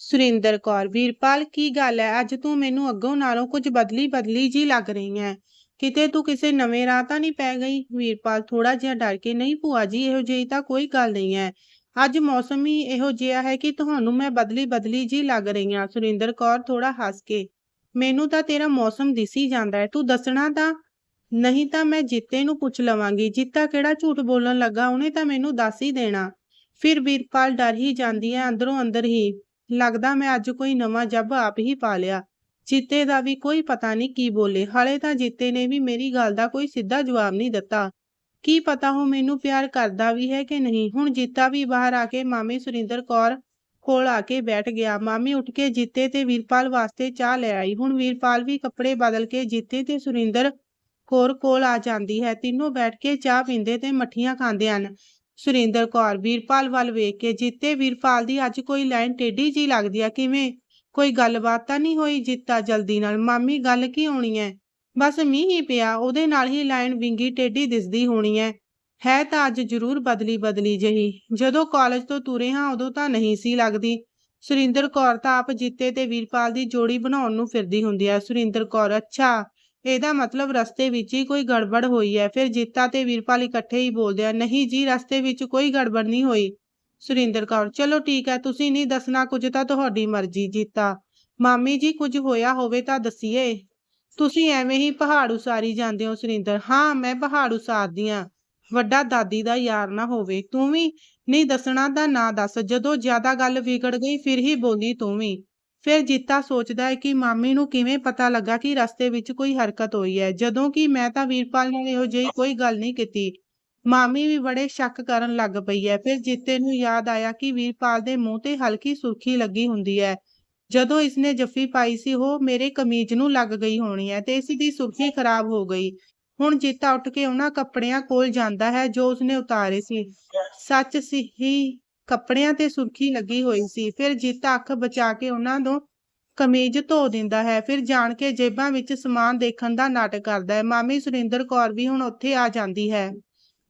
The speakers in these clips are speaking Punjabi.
ਸੁਰਿੰਦਰ ਕੌਰ, ਵੀਰਪਾਲ, ਕੀ ਗੱਲ ਹੈ ਅੱਜ ਤੂੰ ਮੈਨੂੰ ਅੱਗੋਂ ਨਾਲੋਂ ਕੁਝ ਬਦਲੀ ਬਦਲੀ ਜੀ ਲੱਗ ਰਹੀ ਹੈ ਕਿਤੇ ਤੂੰ ਕਿਸੇ ਨਵੇਂ ਰਾਹ ਤਾਂ ਨਹੀਂ ਪੈ ਗਈ? ਵੀਰਪਾਲ ਥੋੜਾ ਜਿਹਾ ਡਰ ਕੇ, ਨਹੀਂ ਭੂਆ ਜੀ, ਇਹੋ ਜਿਹੀ ਤਾਂ ਕੋਈ ਗੱਲ ਨਹੀਂ ਹੈ ਅੱਜ ਮੌਸਮ ਹੀ ਇਹੋ ਜਿਹਾ ਹੈ ਕਿ ਤੁਹਾਨੂੰ ਮੈਂ ਬਦਲੀ ਬਦਲੀ ਜੀ ਲੱਗ ਰਹੀ ਹਾਂ ਸੁਰਿੰਦਰ ਕੌਰ ਥੋੜਾ ਹੱਸ ਕੇ, ਮੈਨੂੰ ਤਾਂ ਤੇਰਾ ਮੌਸਮ ਦਿਸੀ ਜਾਂਦਾ ਹੈ ਤੂੰ ਦੱਸਣਾ ਤਾਂ ਨਹੀਂ ਤਾਂ ਮੈਂ ਜਿੱਤੇ ਨੂੰ ਪੁੱਛ ਲਵਾਂਗੀ। ਜਿੱਤਾ ਕਿਹੜਾ ਝੂਠ ਬੋਲਣ ਲੱਗਾ? ਉਹਨੇ ਤਾਂ ਮੈਨੂੰ ਦੱਸ ਹੀ ਦੇਣਾ। ਫਿਰ ਵੀਰਪਾਲ ਡਰ ਹੀ ਜਾਂਦੀ ਹੈ ਅੰਦਰੋਂ ਅੰਦਰ ਹੀ। ਲੱਗਦਾ ਮੈਂ ਅੱਜ ਕੋਈ ਨਵਾਂ ਜੱਬ ਆਪ ਹੀ ਪਾ ਲਿਆ। ਜੀਤੇ ਦਾ ਵੀ ਕੋਈ ਪਤਾ ਨਹੀਂ ਕੀ ਬੋਲੇ। ਹਾਲੇ ਤਾਂ ਜੀਤੇ ਨੇ ਵੀ ਮੇਰੀ ਗੱਲ ਦਾ ਕੋਈ ਸਿੱਧਾ ਜਵਾਬ ਨਹੀਂ ਦਿੱਤਾ। ਕੀ ਪਤਾ ਉਹ ਮੈਨੂੰ ਪਿਆਰ ਕਰਦਾ ਵੀ ਹੈ ਕਿ ਨਹੀਂ? ਹੁਣ ਜੀਤਾ ਵੀ ਬਾਹਰ ਆ ਕੇ ਮਾਮੀ ਸੁਰਿੰਦਰ ਕੌਰ ਕੋਲ ਆ ਕੇ ਬੈਠ ਗਿਆ। ਮਾਮੀ ਉੱਠ ਕੇ ਜੀਤੇ ਤੇ ਵੀਰਪਾਲ ਵਾਸਤੇ ਚਾਹ ਲੈ ਆਈ। ਹੁਣ ਵੀਰਪਾਲ ਵੀ ਕੱਪੜੇ ਬਦਲ ਕੇ ਜੀਤੇ ਤੇ ਸੁਰਿੰਦਰ ਕੌਰ ਕੋਲ ਆ ਜਾਂਦੀ ਹੈ। ਤਿੰਨੋਂ ਬੈਠ ਕੇ ਚਾਹ ਪੀਂਦੇ ਤੇ ਮੱਠੀਆਂ ਖਾਂਦੇ ਹਨ। ਸੁਰਿੰਦਰ ਕੌਰ ਵੀਰਪਾਲ ਵੱਲ ਵੇਖ ਕੇ, ਜਿੱਤੇ, ਵੀਰਪਾਲ ਦੀ ਅੱਜ ਕੋਈ ਲਾਈਨ ਟੇਢੀ ਜੀ ਲੱਗਦੀ ਆ ਕਿਵੇਂ? ਕੋਈ ਗੱਲਬਾਤ ਤਾਂ ਨਹੀਂ ਹੋਈ ਜਿੱਤਾ ਜਲਦੀ ਨਾਲ? ਮਾਮੀ, ਗੱਲ ਕੀ ਹੋਣੀ ਹੈ ਬਸ ਮੀਂਹ ਹੀ ਪਿਆ, ਉਹਦੇ ਨਾਲ ਹੀ ਲਾਈਨ ਵਿੰਗੀ ਟੇਢੀ ਦਿਸਦੀ ਹੋਣੀ ਹੈ ਹੈ ਤਾਂ ਅੱਜ ਜ਼ਰੂਰ ਬਦਲੀ ਬਦਲੀ ਜਹੀ। ਜਦੋਂ ਕਾਲਜ ਤੋਂ ਤੁਰੇ ਹਾਂ, ਉਦੋਂ ਤਾਂ ਨਹੀਂ ਸੀ ਲੱਗਦੀ। ਸੁਰਿੰਦਰ ਕੌਰ ਤਾਂ ਆਪ ਜਿੱਤੇ ਤੇ ਵੀਰਪਾਲ ਦੀ ਜੋੜੀ ਬਣਾਉਣ ਨੂੰ ਫਿਰਦੀ ਹੁੰਦੀ ਹੈ ਸੁਰਿੰਦਰ ਕੌਰ, ਅੱਛਾ। ਇਹਦਾ ਮਤਲਬ ਰਸਤੇ ਵਿੱਚ ਹੀ ਕੋਈ ਗੜਬੜ ਹੋਈ ਹੈ। ਫਿਰ ਜੀਤਾ ਤੇ ਵੀਰਪਾਲ ਇਕੱਠੇ ਹੀ ਬੋਲਦੇ ਆ, ਨਹੀਂ ਜੀ, ਰਸਤੇ ਵਿੱਚ ਕੋਈ ਗੜਬੜ ਨਹੀਂ ਹੋਈ। ਸੁਰਿੰਦਰ ਕੌਰ, ਚਲੋ ਠੀਕ ਹੈ, ਤੁਸੀਂ ਨਹੀਂ ਦੱਸਣਾ ਕੁਝ ਤਾਂ ਤੁਹਾਡੀ ਮਰਜ਼ੀ, ਜੀਤਾ। ਮਾਮੀ ਜੀ, ਕੁਝ ਹੋਇਆ ਹੋਵੇ ਤਾਂ ਦਸੀਏ। ਤੁਸੀਂ ਐਵੇਂ ਹੀ ਪਹਾੜ ਉਸਾਰੀ ਜਾਂਦੇ ਹੋ, ਸੁਰਿੰਦਰ। ਹਾਂ, ਮੈਂ ਪਹਾੜ ਉਸਾਰਦੀ ਹਾਂ। ਵੱਡਾ ਦਾਦੀ ਦਾ ਯਾਰ ਨਾ ਹੋਵੇ। ਤੂੰ ਵੀ ਨਹੀਂ ਦੱਸਣਾ ਤਾਂ ਨਾ ਦੱਸ। ਜਦੋਂ ਜ਼ਿਆਦਾ ਗੱਲ ਵਿਗੜ ਗਈ, ਫਿਰ ਹੀ ਬੋਲੀ ਤੂੰ ਵੀ। ਫਿਰ ਜੀਤਾ ਸੋਚਦਾ ਹੈ ਕਿ ਮਾਮੀ ਨੂੰ ਕਿਵੇਂ ਪਤਾ ਲੱਗਾ ਕਿ ਰਸਤੇ ਵਿੱਚ ਕੋਈ ਹਰਕਤ ਹੋਈ ਹੈ। ਜਦੋਂ ਕਿ ਮੈਂ ਤਾਂ ਵੀਰਪਾਲ ਨਾਲ ਇਹੋ ਜਿਹੀ ਕੋਈ ਗੱਲ ਨਹੀਂ ਕੀਤੀ। ਮਾਮੀ ਵੀ ਬੜੇ ਸ਼ੱਕ ਕਰਨ ਲੱਗ ਪਈ ਹੈ। ਫਿਰ ਜੀਤੇ ਨੂੰ ਯਾਦ ਆਇਆ ਕਿ ਵੀਰਪਾਲ ਦੇ ਮੂੰਹ ਤੇ ਹਲਕੀ ਸੁਰਖੀ ਲੱਗੀ ਹੁੰਦੀ ਹੈ। ਜਦੋਂ ਇਸਨੇ ਜੱਫੀ ਪਾਈ ਸੀ, ਉਹ ਮੇਰੇ ਕਮੀਜ਼ ਨੂੰ ਲੱਗ ਗਈ ਹੋਣੀ ਹੈ ਤੇ ਇਸ ਦੀ ਸੁਰਖੀ ਖਰਾਬ ਹੋ ਗਈ। ਹੁਣ ਜੀਤਾ ਉੱਠ ਕੇ ਉਹਨਾਂ ਕੱਪੜਿਆਂ ਕੋਲ ਜਾਂਦਾ ਹੈ ਜੋ ਉਸਨੇ ਉਤਾਰੇ ਸੀ। ਸੱਚ ਸੀ ਹੀ ਕੱਪੜਿਆਂ ਤੇ ਸੁਰਖੀ ਲੱਗੀ ਹੋਈ ਸੀ। ਫਿਰ ਜੀਤਾ ਅੱਖ ਬਚਾ ਕੇ ਉਹਨਾਂ ਤੋਂ ਕਮੀਜ਼ ਧੋ ਦਿੰਦਾ ਹੈ। ਫਿਰ ਜਾਣ ਕੇ ਜੇਬਾਂ ਵਿੱਚ ਸਮਾਨ ਦੇਖਣ ਦਾ ਨਾਟਕ ਕਰਦਾ ਹੈ। ਮਾਮੀ ਸੁਰਿੰਦਰ ਕੌਰ ਵੀ ਹੁਣ ਉੱਥੇ ਆ ਜਾਂਦੀ ਹੈ।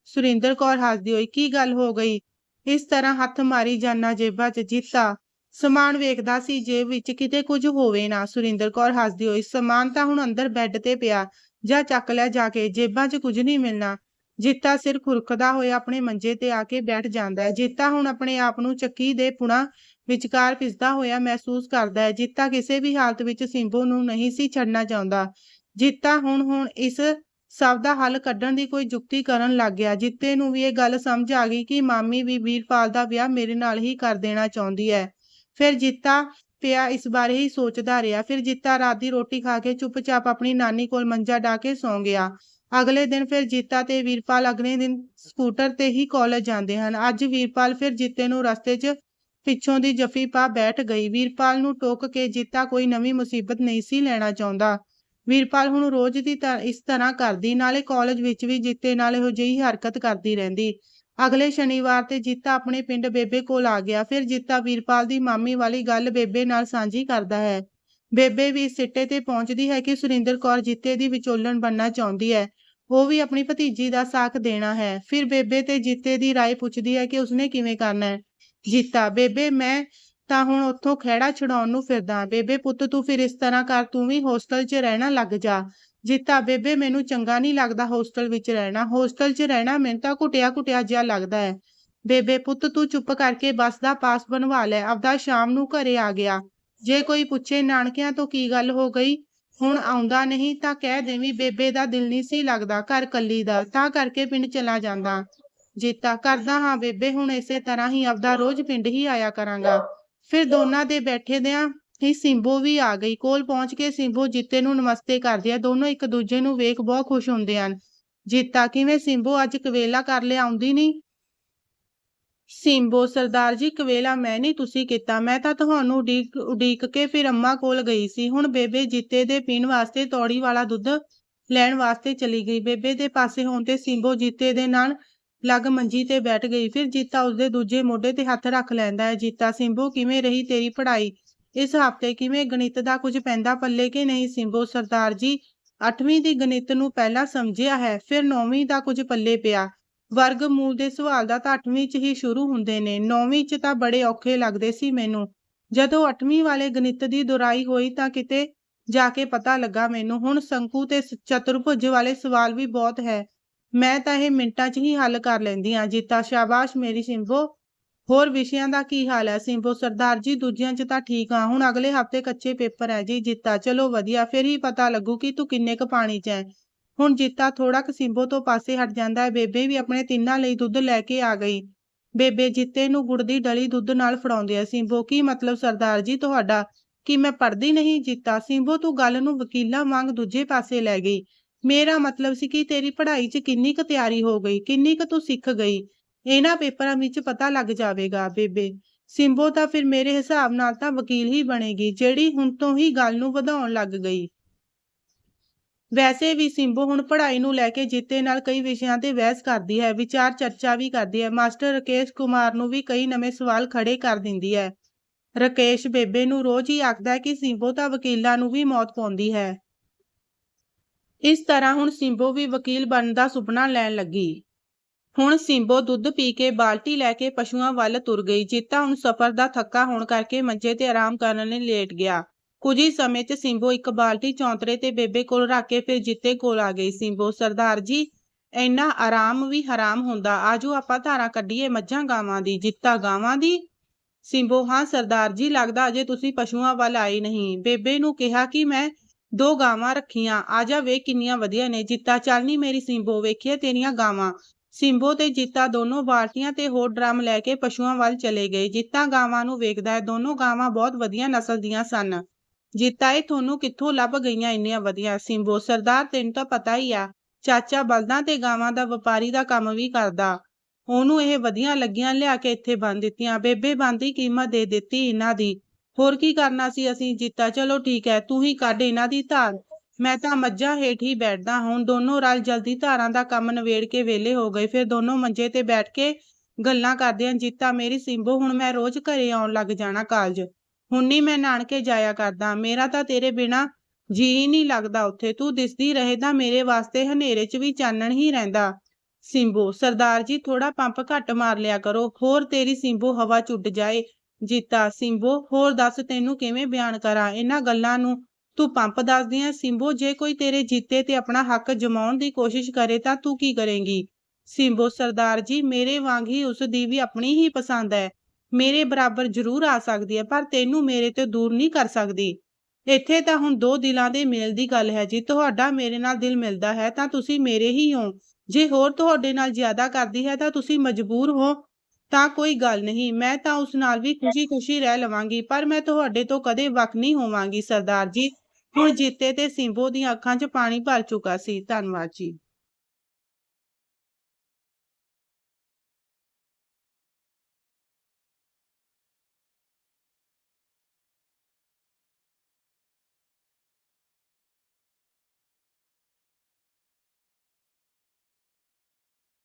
ਸੁਰਿੰਦਰ ਕੌਰ ਹੱਸਦੀ ਹੋਈ, ਕੀ ਗੱਲ ਹੋ ਗਈ? ਇਸ ਤਰ੍ਹਾਂ ਹੱਥ ਮਾਰੀ ਜਾਨਾ ਜੇਬਾਂ 'ਚ ਜੀਤਾ। ਸਮਾਨ ਵੇਖਦਾ ਸੀ, ਜੇਬ ਵਿੱਚ ਕਿਤੇ ਕੁਝ ਹੋਵੇ ਨਾ। ਸੁਰਿੰਦਰ ਕੌਰ ਹੱਸਦੀ ਹੋਈ, ਸਮਾਨ ਤਾਂ ਹੁਣ ਅੰਦਰ ਬੈੱਡ ਤੇ ਪਿਆ। ਜਾ ਚੱਕ ਲੈ ਜਾ ਕੇ, ਜੇਬਾਂ 'ਚ ਕੁਝ ਨਹੀਂ ਮਿਲਣਾ। ਜੀਤਾ ਸਿਰ ਖੁਰਕਦਾ ਹੋਇਆ ਆਪਣੇ ਮੰਜੇ ਤੇ ਆ ਕੇ ਬੈਠ ਜਾਂਦਾ ਹੈ। ਜੀਤਾ ਹੁਣ ਆਪਣੇ ਆਪ ਨੂੰ ਚੱਕੀ ਦੇ ਪੁਣਾ ਵਿਚਕਾਰ ਪਿਸਦਾ ਹੋਇਆ ਮਹਿਸੂਸ ਕਰਦਾ ਹੈ। ਜੀਤਾ ਕਿਸੇ ਵੀ ਹਾਲਤ ਵਿੱਚ ਸਿੰਬੂ ਨੂੰ ਨਹੀਂ ਸੀ ਛੱਡਣਾ ਚਾਹੁੰਦਾ। ਜੀਤਾ ਹੁਣ ਹੁਣ ਇਸ ਸਭ ਦਾ ਹੱਲ ਕੱਢਣ ਦੀ ਕੋਈ ਯੁਕਤੀ ਕਰਨ ਲੱਗ ਗਿਆ। ਜਿੱਤੇ ਨੂੰ ਵੀ ਇਹ ਗੱਲ ਸਮਝ ਆ ਗਈ ਕਿ ਮਾਮੀ ਵੀ ਵੀਰਪਾਲ ਦਾ ਵਿਆਹ ਮੇਰੇ ਨਾਲ ਹੀ ਕਰ ਦੇਣਾ ਚਾਹੁੰਦੀ ਹੈ। ਫਿਰ ਜੀਤਾ ਪਿਆ ਇਸ ਬਾਰੇ ਹੀ ਸੋਚਦਾ ਰਿਹਾ। ਫਿਰ ਜੀਤਾ ਰਾਤ ਦੀ ਰੋਟੀ ਖਾ ਕੇ ਚੁੱਪਚਾਪ ਆਪਣੀ ਨਾਨੀ ਕੋਲ ਮੰਜਾ ਢਾ ਕੇ ਸੌਂ ਗਿਆ। ਅਗਲੇ ਦਿਨ ਫਿਰ ਜੀਤਾ ਤੇ ਵੀਰਪਾਲ ਅਗਲੇ ਦਿਨ ਸਕੂਟਰ ਤੇ ਹੀ ਕਾਲਜ ਜਾਂਦੇ ਹਨ। ਅੱਜ ਵੀਰਪਾਲ ਫਿਰ ਜੀਤੇ ਨੂੰ ਰਸਤੇ 'ਚ ਪਿੱਛੋਂ ਦੀ ਜੱਫੀ ਪਾ ਬੈਠ ਗਈ। ਵੀਰਪਾਲ ਨੂੰ ਟੋਕ ਕੇ ਜੀਤਾ, ਕੋਈ ਨਵੀਂ ਮੁਸੀਬਤ ਨਹੀਂ ਸੀ ਲੈਣਾ ਚਾਹੁੰਦਾ। ਵੀਰਪਾਲ ਹੁਣ ਰੋਜ਼ ਦੀ ਤਰ੍ਹਾਂ ਇਸ ਤਰ੍ਹਾਂ ਕਰਦੀ, ਨਾਲੇ ਕਾਲਜ ਵਿੱਚ ਵੀ ਜੀਤੇ ਨਾਲ ਇਹੋ ਜਿਹੀ ਹਰਕਤ ਕਰਦੀ ਰਹਿੰਦੀ। ਅਗਲੇ ਸ਼ਨੀਵਾਰ ਤੇ ਜੀਤਾ ਆਪਣੇ ਪਿੰਡ ਬੇਬੇ ਕੋਲ ਆ ਗਿਆ। ਫਿਰ ਜੀਤਾ ਵੀਰਪਾਲ ਦੀ ਮਾਮੀ ਵਾਲੀ ਗੱਲ ਬੇਬੇ ਨਾਲ ਸਾਂਝੀ ਕਰਦਾ ਹੈ। ਬੇਬੇ ਵੀ ਇਸ ਸਿੱਟੇ ਤੇ ਪਹੁੰਚਦੀ ਹੈ ਕਿ ਸੁਰਿੰਦਰ ਕੌਰ ਜੀਤੇ ਦੀ ਵਿਚੋਲਣ ਬਣਨਾ ਚਾਹੁੰਦੀ ਹੈ ਉਹ ਵੀ ਆਪਣੀ ਭਤੀਜੀ ਦਾ ਸਾਥ ਦੇਣਾ ਹੈ ਫਿਰ ਬੇਬੇ ਤੇ ਜੀਤੇ ਦੀ رائے ਪੁੱਛਦੀ ਹੈ ਕਿ ਉਸਨੇ ਕਿਵੇਂ ਕਰਨਾ ਹੈ ਜੀਤਾ ਬੇਬੇ ਮੈਂ ਤਾਂ ਹੁਣ ਉੱਥੋਂ ਖਹਿੜਾ ਛਡਾਉਣ ਨੂੰ ਫਿਰਦਾ ਬੇਬੇ ਪੁੱਤ ਤੂੰ ਫਿਰ ਇਸ ਤਰ੍ਹਾਂ ਕਰ ਤੂੰ ਵੀ ਹੋਸਟਲ 'ਚ ਰਹਿਣਾ ਲੱਗ ਜਾ ਜੀਤਾ ਬੇਬੇ ਮੈਨੂੰ ਚੰਗਾ ਨਹੀਂ ਲੱਗਦਾ ਹੋਸਟਲ ਵਿੱਚ ਰਹਿਣਾ ਹੋਸਟਲ 'ਚ ਰਹਿਣਾ ਮੈਨੂੰ ਤਾਂ ਘੁੱਟਿਆ ਘੁੱਟਿਆ ਜਿਹਾ ਲੱਗਦਾ ਹੈ ਬੇਬੇ ਪੁੱਤ ਤੂੰ ਚੁੱਪ ਕਰਕੇ ਬੱਸ ਦਾ ਪਾਸ ਬਣਵਾ ਲੈ ਆਪਦਾ ਸ਼ਾਮ ਨੂੰ ਘਰੇ ਆ ਗਿਆ ਜੇ ਕੋਈ ਪੁੱਛੇ ਨਾਨਕਿਆਂ ਤੋਂ ਕੀ ਗੱਲ ਹੋ ਗਈ, ਹੁਣ ਆਉਂਦਾ ਨਹੀਂ ਤਾਂ ਕਹਿ ਦੇਵੀਂ ਬੇਬੇ ਦਾ ਦਿਲ ਨਹੀਂ ਸੀ ਲੱਗਦਾ ਘਰ ਕੱਲੀ ਦਾ, ਤਾਂ ਕਰਕੇ ਪਿੰਡ ਚਲਾ ਜਾਂਦਾ। ਜੀਤਾ ਕਰਦਾ ਹਾਂ ਬੇਬੇ, ਹੁਣ ਇਸੇ ਤਰ੍ਹਾਂ ਹੀ ਆਪਦਾ ਰੋਜ਼ ਪਿੰਡ ਹੀ ਆਇਆ ਕਰਾਂਗਾ। ਫਿਰ ਦੋਨਾਂ ਦੇ ਬੈਠੇ ਦਿਆਂ ਹੀ ਸਿੰਬੋ ਵੀ ਆ ਗਈ। ਕੋਲ ਪਹੁੰਚ ਕੇ ਸਿੰਬੋ, ਜੀਤੇ ਨੂੰ ਨਮਸਤੇ ਕਰਦੀ ਆ। ਦੋਨੋਂ ਇੱਕ ਦੂਜੇ ਨੂੰ ਵੇਖ ਬਹੁਤ ਖੁਸ਼ ਹੁੰਦੇ ਹਨ। ਜੀਤਾ, ਕਿਵੇਂ ਸਿੰਬੋ ਅੱਜ ਕਵੇਲਾ ਕਰ ਲਿਆ, ਆਉਂਦੀ ਨਹੀਂ? ਸਿੰਬੋ, ਸਰਦਾਰ ਜੀ, ਕਵੇਲਾ, ਮੈਂ ਨਹੀਂ ਤੁਸੀਂ ਕੀਤਾ। ਮੈਂ ਤਾਂ ਤੁਹਾਨੂੰ ਉਡੀਕ ਉਡੀਕ ਕੇ ਫਿਰ ਅੰਮਾ ਕੋਲ ਗਈ ਸੀ। ਹੁਣ ਬੇਬੇ ਜੀਤੇ ਦੇ ਪੀਣ ਵਾਸਤੇ ਤੌੜੀ ਵਾਲਾ ਦੁੱਧ ਲੈਣ ਵਾਸਤੇ ਚਲੀ ਗਈ। ਬੇਬੇ ਦੇ ਪਾਸੇ ਹੋਣ ਤੇ ਸਿੰਬੋ ਜੀਤੇ ਦੇ ਨਾਲ ਲੱਗ ਮੰਜੀ ਤੇ ਬੈਠ ਗਈ। ਫਿਰ ਜੀਤਾ ਉਸਦੇ ਦੂਜੇ ਮੋਢੇ ਤੇ ਹੱਥ ਰੱਖ ਲੈਂਦਾ ਹੈ। ਜੀਤਾ, ਸਿੰਬੋ, ਕਿਵੇਂ ਰਹੀ ਤੇਰੀ ਪੜ੍ਹਾਈ? ਇਸ ਹਫ਼ਤੇ ਕਿਵੇਂ ਗਣਿਤ ਦਾ ਕੁਝ ਪੈਂਦਾ ਪੱਲੇ ਕਿ ਨਹੀਂ? ਸਿੰਬੋ, ਸਰਦਾਰ ਜੀ 8ਵੀਂ ਦੀ ਗਣਿਤ ਨੂੰ ਪਹਿਲਾਂ ਸਮਝਿਆ ਹੈ, ਫਿਰ 9ਵੀਂ ਦਾ ਕੁਝ ਪੱਲੇ ਪਿਆ। ਵਰਗ ਮੂਲ ਦੇ ਸਵਾਲ ਦਾ ਤਾਂ 8ਵੀਂ 'ਚ ਹੀ ਸ਼ੁਰੂ ਹੁੰਦੇ ਨੇ। 9ਵੀਂ 'ਚ ਤਾਂ ਬੜੇ ਔਖੇ ਲੱਗਦੇ ਸੀ ਮੈਨੂੰ। ਜਦੋਂ 8ਵੀਂ ਵਾਲੇ ਗਣਿਤ ਦੀ ਦੁਰਾਈ ਹੋਈ ਤਾਂ ਕਿਤੇ ਜਾ ਕੇ ਪਤਾ ਲੱਗਾ ਮੈਨੂੰ, ਹੁਣ ਸੰਕੂ ਤੇ ਸ- ਚਤੁਰਭੁਜ ਵਾਲੇ ਸਵਾਲ ਵੀ ਬਹੁਤ ਹੈ। ਮੈਂ ਤਾਂ ਇਹ ਮਿੰਟਾਂ 'ਚ ਹੀ ਹੱਲ ਕਰ ਲੈਂਦੀ ਹਾਂ। ਜੀਤਾ, ਸ਼ਾਬਾਸ਼ ਮੇਰੀ ਸਿੰਬੋ। ਹੋਰ ਵਿਸ਼ਿਆਂ ਦਾ ਕੀ ਹਾਲ ਹੈ? ਸਿੰਬੋ, ਸਰਦਾਰ ਜੀ, ਦੂਜਿਆਂ 'ਚ ਤਾਂ ਠੀਕ ਆ ਹੁਣ ਅਗਲੇ ਹਫ਼ਤੇ ਕੱਚੇ ਪੇਪਰ ਹੈ ਜੀ। ਜੀਤਾ, ਚਲੋ ਵਧੀਆ। ਫਿਰ ਹੀ ਪਤਾ ਲੱਗੂ ਕਿ ਤੂੰ ਕਿੰਨੇ ਕੁ ਪਾਣੀ 'ਚ ਹੈ। ਹੁਣ ਜੀਤਾ ਥੋੜਾ ਕੁ ਸਿੰਬੋ ਤੋਂ ਪਾਸੇ ਹਟ ਜਾਂਦਾ ਹੈ। ਬੇਬੇ ਵੀ ਆਪਣੇ ਤਿੰਨਾਂ ਲਈ ਦੁੱਧ ਲੈ ਕੇ ਆ ਗਈ। ਬੇਬੇ ਜੀਤੇ ਨੂੰ ਗੁੜ ਦੀ ਡਲੀ ਦੁੱਧ ਨਾਲ ਫੜਾਉਂਦੇ ਆ। ਸਿੰਬੋ, ਕੀ ਮਤਲਬ ਸਰਦਾਰ ਜੀ ਤੁਹਾਡਾ? ਕਿ ਮੈਂ ਪੜ੍ਹਦੀ ਨਹੀਂ ਜੀਤਾ? ਸਿੰਬੋ, ਤੂੰ ਗੱਲ ਨੂੰ ਵਕੀਲਾਂ ਵਾਂਗ ਦੂਜੇ ਪਾਸੇ ਲੈ ਗਈ। ਮੇਰਾ ਮਤਲਬ ਸੀ ਕਿ ਤੇਰੀ ਪੜ੍ਹਾਈ 'ਚ ਕਿੰਨੀ ਕੁ ਤਿਆਰੀ ਹੋ ਗਈ, ਕਿੰਨੀ ਕੁ ਤੂੰ ਸਿੱਖ ਗਈ। ਇਹਨਾਂ ਪੇਪਰਾਂ ਵਿੱਚ ਪਤਾ ਲੱਗ ਜਾਵੇਗਾ ਬੇਬੇ। ਸਿੰਬੋ ਤਾਂ ਫਿਰ ਮੇਰੇ ਹਿਸਾਬ ਨਾਲ ਤਾਂ ਵਕੀਲ ਹੀ ਬਣੇਗੀ, ਜਿਹੜੀ ਹੁਣ ਤੋਂ ਹੀ ਗੱਲ ਨੂੰ ਵਧਾਉਣ ਲੱਗ ਗਈ। ਵੈਸੇ ਵੀ ਸਿੰਬੋ ਹੁਣ ਪੜ੍ਹਾਈ ਨੂੰ ਲੈ ਕੇ ਜੀਤੇ ਨਾਲ ਕਈ ਵਿਸ਼ਿਆਂ ਤੇ ਬਹਿਸ ਕਰਦੀ ਹੈ, ਵਿਚਾਰ ਚਰਚਾ ਵੀ ਕਰਦੀ ਹੈ, ਮਾਸਟਰ ਰਕੇਸ਼ ਕੁਮਾਰ ਨੂੰ ਵੀ ਕਈ ਨਵੇਂ ਸਵਾਲ ਖੜੇ ਕਰ ਦਿੰਦੀ ਹੈ। ਰਕੇਸ਼ ਬੇਬੇ ਨੂੰ ਰੋਜ਼ ਹੀ ਆਖਦਾ ਹੈ ਕਿ ਸਿੰਬੋ ਤਾਂ ਵਕੀਲਾਂ ਨੂੰ ਵੀ ਮੌਤ ਪਾਉਂਦੀ ਹੈ। ਇਸ ਤਰ੍ਹਾਂ ਹੁਣ ਸਿੰਬੋ ਵੀ ਵਕੀਲ ਬਣਨ ਦਾ ਸੁਪਨਾ ਲੈਣ ਲੱਗੀ। ਹੁਣ ਸਿੰਬੋ ਦੁੱਧ ਪੀ ਕੇ ਬਾਲਟੀ ਲੈ ਕੇ ਪਸ਼ੂਆਂ ਵੱਲ ਤੁਰ ਗਈ। ਜੀਤਾ ਹੁਣ ਸਫ਼ਰ ਦਾ ਥੱਕਾ ਹੋਣ ਕਰਕੇ ਮੰਜੇ ਤੇ ਆਰਾਮ ਕਰਨ ਲਈ ਲੇਟ ਗਿਆ। ਕੁਝ ਹੀ ਸਮੇਂ 'ਚ ਸਿੰਬੋ ਇੱਕ ਬਾਲਟੀ ਚੌਂਤਰੇ ਤੇ ਬੇਬੇ ਕੋਲ ਰੱਖ ਕੇ ਫਿਰ ਜਿੱਤੇ ਕੋਲ ਆ ਗਈ। ਸਿੰਬੋ, ਸਰਦਾਰ ਜੀ, ਇੰਨਾ ਆਰਾਮ ਵੀ ਹਰਾਮ ਹੁੰਦਾ। ਆਜੋ ਆਪਾਂ ਧਾਰਾਂ ਕੱਢੀਏ ਮੱਝਾਂ ਗਾਵਾਂ ਦੀ, ਜੀਤਾ ਗਾਵਾਂ ਦੀ? ਸਿੰਬੋ, ਹਾਂ ਸਰਦਾਰ ਜੀ, ਲੱਗਦਾ ਅਜੇ ਤੁਸੀਂ ਪਸ਼ੂਆਂ ਵੱਲ ਆਏ ਨਹੀਂ। ਬੇਬੇ ਨੂੰ ਕਿਹਾ ਕਿ ਮੈਂ ਦੋ ਗਾਵਾਂ ਰੱਖੀਆਂ। ਆ ਜਾ ਵੇਖ ਕਿੰਨੀਆਂ ਵਧੀਆ ਨੇ। ਜੀਤਾ, ਚੱਲ ਨੀ ਮੇਰੀ ਸਿੰਬੋ, ਵੇਖੀਏ ਤੇਰੀਆਂ ਗਾਵਾਂ। ਸਿੰਬੋ ਤੇ ਜੀਤਾ ਦੋਨੋਂ ਬਾਲਟੀਆਂ ਤੇ ਹੋਰ ਡਰਮ ਲੈ ਕੇ ਪਸ਼ੂਆਂ ਵੱਲ ਚਲੇ ਗਏ। ਜੀਤਾ ਗਾਵਾਂ ਨੂੰ ਵੇਖਦਾ ਹੈ, ਦੋਨੋਂ ਗਾਵਾਂ ਬਹੁਤ ਵਧੀਆ ਨਸਲ ਦੀਆਂ ਸਨ। ਜੀਤਾ, ਇਹ ਤੁਹਾਨੂੰ ਕਿੱਥੋਂ ਲੱਭ ਗਈਆਂ ਇੰਨੀਆਂ ਵਧੀਆ ਸਿੰਬੋ? ਸਰਦਾਰ, ਤੈਨੂੰ ਤਾਂ ਪਤਾ ਹੀ ਆ, ਚਾਚਾ ਬਲਦਾਂ ਤੇ ਗਾਵਾਂ ਦਾ ਵਪਾਰੀ ਦਾ ਕੰਮ ਵੀ ਕਰਦਾ। ਉਹਨੂੰ ਇਹ ਵਧੀਆ ਲੱਗੀਆਂ ਲਿਆ ਕੇ ਇੱਥੇ ਬੰਨ ਦਿੱਤੀਆਂ। ਬੇਬੇ ਬੰਦੀ ਕੀਮਤ ਦੇ ਦਿੱਤੀ ਇਹਨਾਂ ਦੀ। ਹੋਰ ਕੀ ਕਰਨਾ ਸੀ ਅਸੀਂ? ਜੀਤਾ, ਚਲੋ ਠੀਕ ਹੈ, ਤੂੰ ਹੀ ਕੱਢ ਇਹਨਾਂ ਦੀ ਧਾਰ। ਮੈਂ ਤਾਂ ਮੱਝਾਂ ਹੇਠ ਹੀ ਬੈਠਦਾ ਹੁਣ। ਦੋਨੋਂ ਰਲ ਜਲਦੀ ਧਾਰਾਂ ਦਾ ਕੰਮ ਨਵੇੜ ਕੇ ਵਿਹਲੇ ਹੋ ਗਏ। ਫਿਰ ਦੋਨੋਂ ਮੰਜੇ ਤੇ ਬੈਠ ਕੇ ਗੱਲਾਂ ਕਰਦੇ ਆਂ ਜੀਤਾ, ਮੇਰੀ ਸਿੰਬੋ, ਹੁਣ ਮੈਂ ਰੋਜ਼ ਘਰੇ ਆਉਣ ਲੱਗ ਜਾਣਾ ਕਾਲਜ। ਹੁਣ ਨਹੀਂ ਮੈਂ ਨਾਨਕੇ ਜਾਇਆ ਕਰਦਾ, ਮੇਰਾ ਤਾਂ ਤੇਰੇ ਬਿਨਾ ਜੀ ਨਹੀਂ ਲੱਗਦਾ ਉੱਥੇ, ਤੂੰ ਦਿਸਦੀ ਰਹੇ ਤਾਂ ਮੇਰੇ ਵਾਸਤੇ ਹਨੇਰੇ 'ਚ ਵੀ ਚਾਨਣ ਹੀ ਰਹਿੰਦਾ। ਸਿੰਬੋ, ਸਰਦਾਰ ਜੀ ਥੋੜਾ ਪੰਪ ਘੱਟ ਮਾਰ ਲਿਆ ਕਰੋ, ਹੋਰ ਤੇਰੀ ਸਿੰਬੋ ਹਵਾ ਚੁੱਟ ਜਾਏ। ਜੀਤਾ, ਸਿੰਬੋ, ਹੋਰ ਦੱਸ ਤੈਨੂੰ ਕਿਵੇਂ ਬਿਆਨ ਕਰਾਂ? ਇਹਨਾਂ ਗੱਲਾਂ ਨੂੰ ਤੂੰ ਪੰਪ ਦੱਸਦੀ ਐ ਸਿੰਬੋ, ਜੇ ਕੋਈ ਤੇਰੇ ਜੀਤੇ ਤੇ ਆਪਣਾ ਹੱਕ ਜਮਾਉਣ ਦੀ ਕੋਸ਼ਿਸ਼ ਕਰੇ ਤਾਂ ਤੂੰ ਕੀ ਕਰੇਂਗੀ? ਸਿੰਬੋ, ਸਰਦਾਰ ਜੀ, ਮੇਰੇ ਵਾਂਗ ਹੀ ਉਸ ਦੀ ਵੀ ਆਪਣੀ ਹੀ ਪਸੰਦ ਹੈ। ਮੇਰੇ ਬਰਾਬਰ ਜ਼ਰੂਰ ਆ ਸਕਦੀ ਹੈ, ਪਰ ਤੈਨੂੰ ਮੇਰੇ ਤੋਂ ਦੂਰ ਨਹੀਂ ਕਰ ਸਕਦੀ। ਇੱਥੇ ਤਾਂ ਹੁਣ ਦੋ ਦਿਲਾਂ ਦੇ ਮੇਲ ਦੀ ਗੱਲ ਹੈ ਜੀ, ਤੁਹਾਡਾ ਮੇਰੇ ਨਾਲ ਦਿਲ ਮਿਲਦਾ ਹੈ, ਤਾਂ ਤੁਸੀਂ ਮੇਰੇ ਹੀ ਹੋ। ਜੇ ਹੋਰ ਤੁਹਾਡੇ ਨਾਲ ਜ਼ਿਆਦਾ ਕਰਦੀ ਹੈ, ਤਾਂ ਤੁਸੀਂ ਮਜਬੂਰ ਹੋ। ਤਾਂ ਕੋਈ ਗੱਲ ਨਹੀਂ, ਮੈਂ ਤਾਂ ਉਸ ਨਾਲ ਵੀ ਖੁਸ਼ੀ-ਖੁਸ਼ੀ ਰਹਿ ਲਵਾਂਗੀ, ਪਰ ਮੈਂ ਤੁਹਾਡੇ ਤੋਂ ਕਦੇ ਵੱਖ ਨਹੀਂ ਹੋਵਾਂਗੀ, ਸਰਦਾਰ ਜੀ। ਹੁਣ ਜੀਤੇ ਤੇ ਸਿੰਬੋ ਦੀਆਂ ਅੱਖਾਂ 'ਚ ਪਾਣੀ ਭਰ ਚੁੱਕਾ ਸੀ। ਧੰਨਵਾਦ ਜੀ।